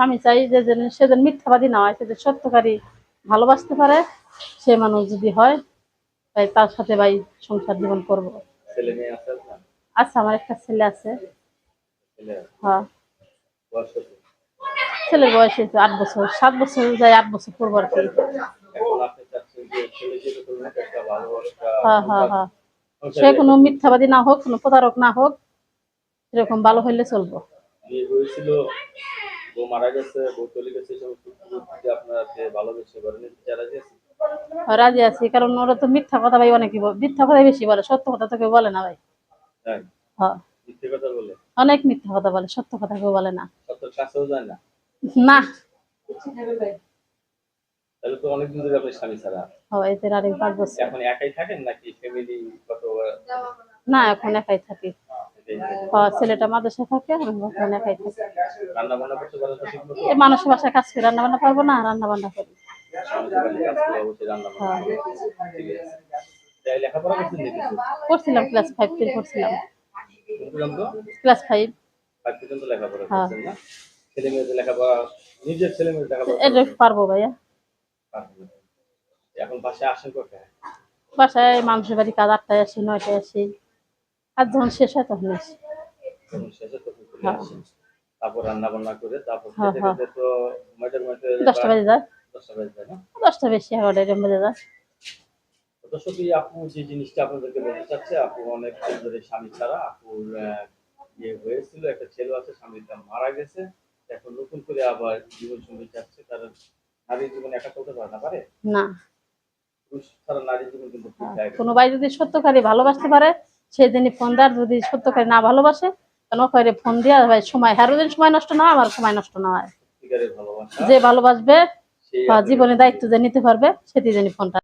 স্বামী চাই যে যেন সে যেন মিথ্যাবাদী না হয় সে যে সত্যকারী ভালোবাসতে পারে সে মানুষ যদি হয় তাই তার সাথে ভাই সংসার জীবন করব। আচ্ছা আমার একটা ছেলে আছে। হ্যাঁ। ছেলের বয়স এই তো আট বছর সাত বছর যায় আট বছর পূর্ব আর কি। হ্যাঁ হ্যাঁ হ্যাঁ। সে কোনো মিথ্যাবাদী না হোক কোনো প্রতারক না হোক এরকম ভালো হইলে চলবো। বউ মারা গেছে বউ চলে গেছে আপনার ভালোবেসে করেন যারা রাজি আছি? কারণ ওরা তো মিথ্যা কথা ভাই অনেকই বলে মিথ্যা কথাই বেশি বলে সত্য কথা তো কেউ বলে না ভাই। হ্যাঁ। মিথ্যে কথা বলে? অনেক মিথ্যা কথা বলে সত্য কথা কেউ বলে না। না? না। তাহলে তো অনেকদিন ধরে আপনি স্বামী ছাড়া। হয় এতে পাঁচ বছর। এখন একাই থাকেন নাকি ফ্যামিলি কত? না এখন একাই থাকি। ছেলেটা মাদ্রাসায় থাকে এখন একাই থাকি এই মানুষের বাসায় কাজ করি রান্না বান্না পারব না রান্না বান্না করি হ্যাঁ। করছিলাম ক্লাস ফাইভ থেকে করছিলাম। ক্লাস ফাইভ হ্যাঁ। পারব ভাইয়া। বাসায় মানুষের বাড়ি কাজ আটটায় আসি নয়টায় আসি। কাজ যখন শেষ হয় তখন আসি। হ্যাঁ। তারপর রান্না বান্না করে তারপর হ্যাঁ, হ্যাঁ। তো দশটা বাজে যায়। দশটা বেজে যায় না? দশটা বেশি এগারোটা এরকম বেজে যায়। তো দর্শক এই আপু যে জিনিসটা আপনাদেরকে বলতে চাচ্ছে আপু অনেক ধরে স্বামী ছাড়া আপুর আহ, ইয়ে হয়েছিল একটা ছেলে আছে স্বামীটা মারা গেছে। এখন নতুন করে আবার জীবন সঙ্গী চাচ্ছে তার নারীর জীবন একা চলতে পারে না পারে? না। পুরুষ ছাড়া জীবন কিন্তু কোনো ভাই যদি সত্যকারী ভালোবাসতে পারে সেদিনই ফোন দেওয়ার যদি সত্য করে না ভালোবাসে কেন করে ফোন দিয়া ভাই সময় হ্যারো দিন সময় নষ্ট না হয়, আমার সময় নষ্ট না হয়। যে ভালোবাসবে বা জীবনে দায়িত্ব যে নিতে পারবে সেটি জানি ফোনটা